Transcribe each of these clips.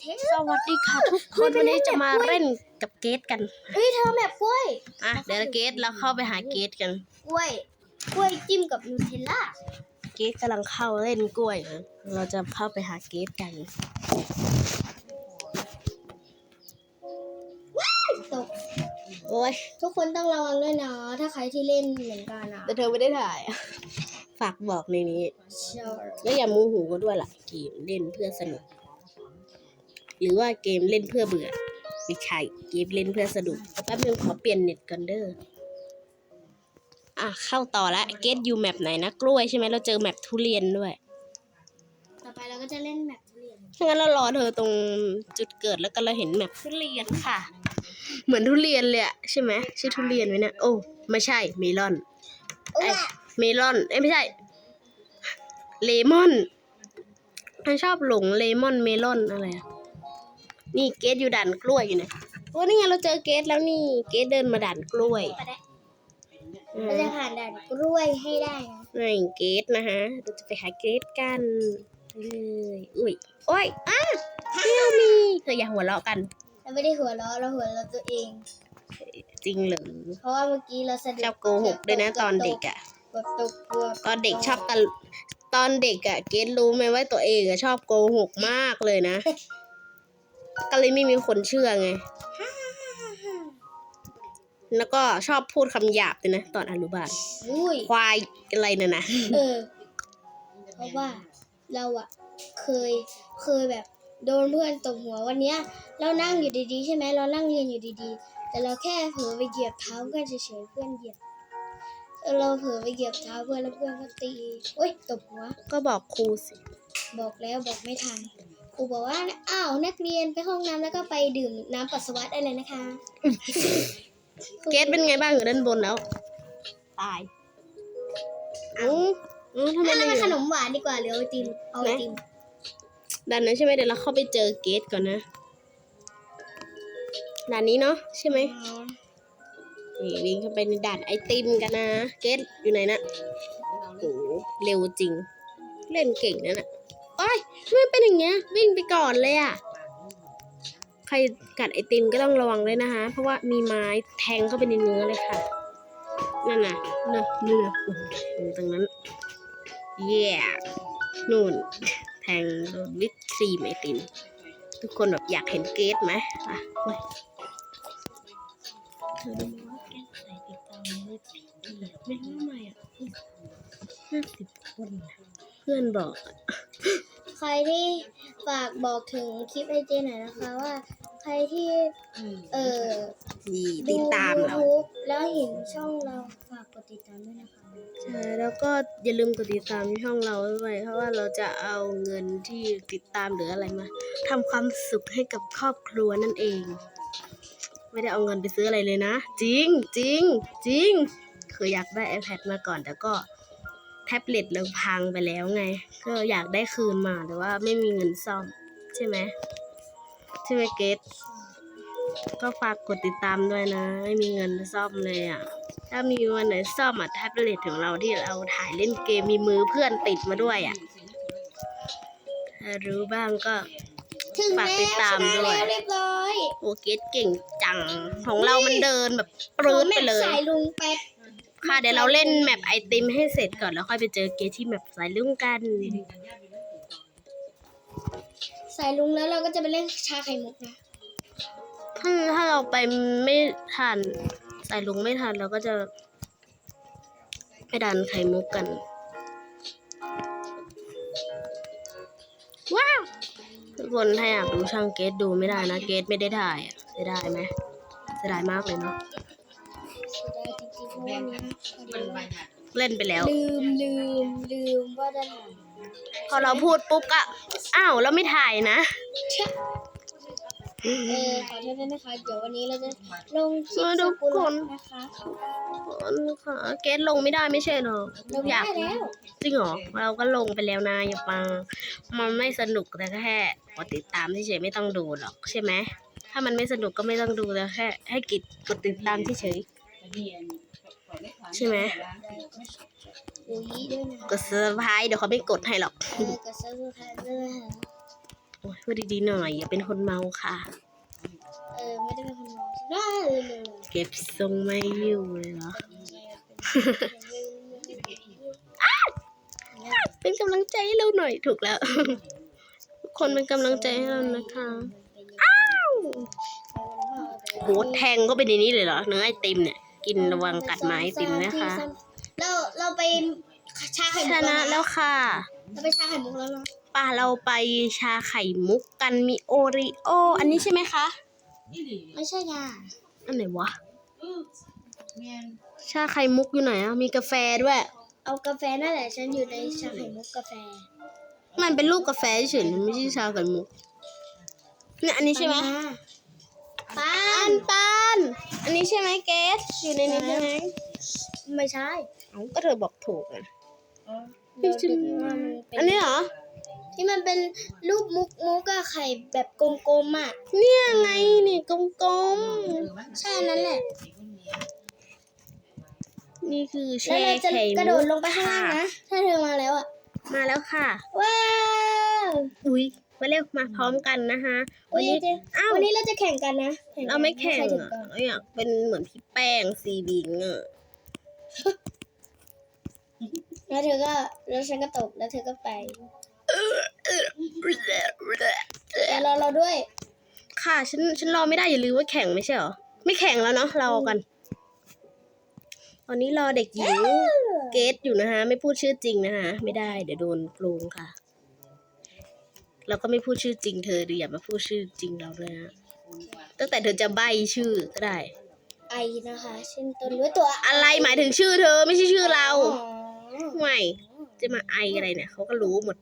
เทสสวัสดีค่ะทุกคนวันนี้จะมาเล่นกับเกดกันเฮ้ยเธอแบบกล้วยอะเดี๋ยวเกดเราเข้าไปหาเกดกันกล้วยกล้วยจิ้มกับนูเทลล่าเกดกำลังเข้าเล่นกล้วยนะเราจะเข้าไปหาเกดกันตกโอ้ยทุกคนต้องระวังด้วยนะถ้าใครที่เล่นเหมือนกันนะแต่เธอไม่ได้ถ่ายอะฝากบอกในนี้เชียวแล้วอย่าโมูหูก็ด้วยล่ะเกมเล่นเพื่อสนุก หรือว่าเกมเล่นเพื่อเบื่อ ไม่ใช่เกมเล่นเพื่อสนุกแป๊บนึงขอเปลี่ยนเน็ตกันเด้ออะเข้าต่อละเกตอยู่แมปไหนนะกล้วยใช่ไหมเราเจอแมปทุเรียนด้วย ต่อไปเราก็จะเล่นแบบทุเรียนถ้างั้นเรารอเธอตรงจุดเกิดแล้วก็เราเห็นแมปทุเรียนค่ะ เหมือนทุเรียนเลยอะใช่ไหมชื่อทุเรียนไหมเนี่ยโอ้ไม่ใช่เมลอนโอ้ไอ้ยเมลอนเอ้ยไม่ใช่เลมอนฉันชอบหลงเลมอนเมลอนอะไรอะ นี่เกดอยู่ด่านกล้วยอยู่นะโอ้นี่ไงเราเจอเกดแล้วนี่ เกดเดินมาด่านกล้วยไปได้อืเรามจะผ่านด่านกล้วยให้ได้นะนี่เกดนะฮะเราจะไปหาเกดกันไปเลยอุ้ยโอ้ยอ้าเที่ยวมีเธออย่าหัวเราะกัน เราไม่ได้หัวเราะเราหัวเราะตัวเอง จริงเหรอเพราะว่าเมื่อกี้เราแสดงชอบโกหกด้วยนะตอนเด็กอะ กดตกกลัวตอนเด็กชอบตลตอนเด็กอะเกดรู้ไหมว่าตัวเองอะชอบโกหกมากเลยนะ ก็เลยไม่มีคนเชื่อไง แล้วก็ชอบพูดคำหยาบเลยนะ ตอนอนุบาล อุ้ยควายอะไรน่ะนะ เออ เพราะว่าเราอะเคยเคยแบบโดนเพื่อนตบหัววันเนี้ย เรานั่งอยู่ดีๆใช่ไหมเรานั่งเรียนอยู่ดีๆ แต่เราแค่เผลอไปเหยียบเท้าเพื่อนเฉยๆเพื่อนเหยียบแล้วเราเผลอไปเหยียบเท้าเพื่อนแล้วเพื่อนก็ตีโอ๊ยตบหัว ก็บอกครูสิ บอกแล้วบอกไม่ทัน ครูบอกว่าอ้าวนักเรียนไปห้องน้ำแล้วก็ไปดื่มน้ำปัสสาวะได้เลยนะคะ เกดเป็นไงบ้างอยู่ด้านบนแล้ว ตายอู้อู้ทำไมอะมัเรานไปอยู่ขนมหวานดีกว่าหรือเอาไอติมเอาไอติมด้านนั้นใช่ไหมเดี๋ยวเราเข้าไปเจอเกดก่อนนะด่านนี้เนาะใช่ไหมนี่วิ่งเข้าไปในด่านไอติมกันนะ เกตอยู่ไหนนะโอ้โหเร็วจริง เล่นเก่งนะน่ะ โอ้ยทำไมเป็นอย่างเงี้ย วิ่งไปก่อนเลยอะ ใครกัดไอติมก็ต้องระวังด้วยนะคะ เพราะว่ามีไม้แทงเข้าไปในเนื้อเลยค่ะ นั่นน่ะน่ะนี่นะโอ้โหตรงนั้น เย้นู่น แทงโดนวิปครีมไอติม ทุกคนแบบอยากเห็นเกตไหมอะเว้ยเธอรู้ไหมว่าแกใส่ติดตามเลยผิดไม่รู้ทำไมอะห้าสิบคนน่ะเพื่อนบอกอะ ใครที่ฝากบอกถึงคลิปไอเจหน่อยนะคะว่า ใครที่เออดีดูติดตามเรา YouTube แล้วเห็นช่องเราฝากกดติดตามด้วยนะคะใช่แล้วก็อย่าลืมกดติดตามช่องเราด้วยเพราะว่าเราจะเอาเงินที่ติดตามหรืออะไรมาทำความสุขให้กับครอบครัวนั่นเอง ไม่ได้เอาเงินไปซื้ออะไรเลยนะ จริงจริงจริง คืออยากได้ iPad มาก่อนแต่ก็ แท็บเล็ตเราพังไปแล้วไง ก็อยากได้คืนมาแต่ว่าไม่มีเงินซ่อม ใช่ไหมใช่ไหมเกตก็ฝากกดติดตามด้วยนะ ไม่มีเงินซ่อมเลยอะ ถ้ามีวันไหนซ่อมอะแท็บเล็ตของเราที่เราถ่ายเล่นเกมมีมือเพื่อนติดมาด้วยอะถ้ารู้บ้างก็ถึงฝากแล้วติดตามชนะด้วยแล้วเรียบร้อยโอเกตเก่งจัง ของเรามันเดินแบบปรื้ดไปเลยขอแมปสายลุงแป๊ก ค่ะเดี๋ยวเราเล่นแมปไอติมให้เสร็จก่อนแล้วค่อยไปเจอเกตที่แมปสายลุงกัน สายลุงแล้วเราก็จะไปเล่นชาไข่มุกนะ ถ้าถ้าเราไปไม่ทันสายลุงไม่ทันเราก็จะไปดันไข่มุกกัน ว้าวทุกคนถ้าอยากดูช่างเกตดูไม่ได้นะ เกตไม่ได้ถ่ายอะเสียดายไหมเสียดายมากเลยเนาะเสียดาย จริงๆเพราะว่านี้เล่นไปแล้ว ลืมลืมลืมว่าจะถ่ายพอเราพูดปุ๊บก็อ้าวเราไม่ถ่ายนะ เออขอโทษด้วยนะคะ เดี๋ยววันนี้เราจะลงคลิปเออทุสกกุลคนนะคะคนค่ะเกตลงไม่ได้ไม่ใช่เหรอลงอยาได้กแล้วจริงเหรอเราก็ลงไปแล้วนะอย่าปังมันไม่สนุกแต่แค่กดติดตามเฉยๆไม่ต้องดูหรอกใช่ไหมถ้ามันไม่สนุกก็ไม่ต้องดูแต่แค่ให้กิดกดติดตามเฉยๆ ใช่ไหมอุ้ยด้วยนะกดเซอร์ไพรส์เดี๋ยวเขาไม่กดให้หรอกเออกดซับสไครต์ด้วยนะคะโอ้ยพูดดีๆหน่อยอย่าเป็นคนเมาค่ะ เออไม่ได้เป็นคนมองได้เลยเลยเก็บทรงไม่อยู่เลยเหรอเป็นกำลังใจให้เราหน่อยถูกแล้วทุกคนเป็นกำลังใจให้เรานะคะอ้าวโหแทงก็เป็นในนี้เลยเหรอเนื้อไอติมเนี่ย กินระวังกัดไม้ไอติมนะคะ เราเราไปชาไข่ชมุกนะแล้วค่ะ เราไปชาไข่มุกแล้วเนาะป่าเราไปชาไข่มุกกันมีโอริโอ อันนี้ใช่ไหมคะ ไม่ใช่ยาอันไหนวะชาไข่มุกอยู่ไหนอะ มีกาแฟด้วย เอากาแฟนั่นแหละ ฉันอยู่ในชาไข่มุกกาแฟ มันเป็นรูปกาแฟเฉยๆมันไม่ใช่ชาไข่มุกเนี่ยอันนี้ใช่ไหม ป้าปันปันอันนี้ใช่ไหมเกสอยู่ในนี้ใช่ไหมไม่ใช่เอ้าก็เธอบอกถูกอะเดี๋ยวดูว่ามันเป็อันนี้เหรอ ที่มันเป็นรูปมุกมุกกับไข่แบบกลมๆอะเนี่ยไงนี่กลมใช่อันนั้นแหละๆนี่คือแช่แล้วเราจะไข่กระโดมุดกลงไปข้างล่างนะ ถ้าเธอมาแล้วอะมาแล้วค่ะ ว้าว อุ้ย มาเร็วมาพร้อมกันนะคะวันนี้เจ๊อ้าววันนี้เราจะแข่งกันนะกันเราไม่แข่งใครถึอะก่อนเราอยากเป็นเหมือนพี่แป้งซีบิงอะแล้วเธอก็แล้วฉันก็ตกแล้วเธอก็ไปแต่รอเราด้วย ค่ะฉันฉันรอไม่ได้อย่าลืมว่าแข่งไม่ใช่เหรอไม่แข่งแล้วเนาะรอกัน ตอนนี้รอเด็กหญิงเกตอยู่นะคะไม่พูดชื่อจริงนะคะไม่ได้เดี๋ยวโดนโกงค่ะ แล้วก็ไม่พูดชื่อจริงเธอดีอย่ามาพูดชื่อจริงเราเลยนะตั้งแต่เธอจะใบชื่อก็ได้ ไอนะคะเช่นต้นด้วยตัวอะไรหมายถึงชื่อเธอไม่ใช่ชื่อเราอ๋อไม่จะมาไออะไรเนี่ยเขาก็รู้หมด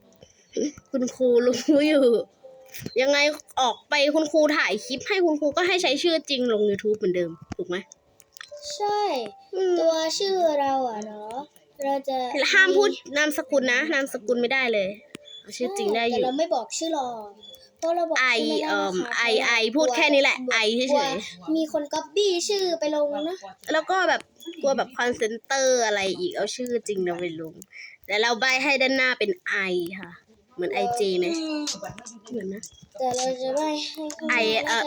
คุณครูรู้อยู่ ยังไงออกไปคุณครูถ่ายคลิปให้คุณครูก็ให้ใช้ชื่อจริงลง YouTube เหมือนเดิม ถูกไหมใช่อืมตัวชื่อเราอะเนาะเราจะห้ามพูดนามสกุลนะนามสกุลไม่ได้เลยเอา ชื่อจริงได้อแต่ยู่เราไม่บอกชื่อหรอกเพราะเราบอกไอชื่ไม่ได้เอ่อนะคะไอไอพูดแค่นี้แหละ ไอเฉกลัวยมีคนก๊อปปี้ชื่อไปลงนะๆแล้วก็แบบกลัวแบบคอนเซนเตอร์อะไรอีกเอาชื่อจริงเราไปลง แต่เราใบให้ด้านหน้าเป็นไอค่ะ เหมือนไอจีไหมเหมือนนะ แต่เราจะไม่ให้ข้างหน้าไอเอ่อว่าจะ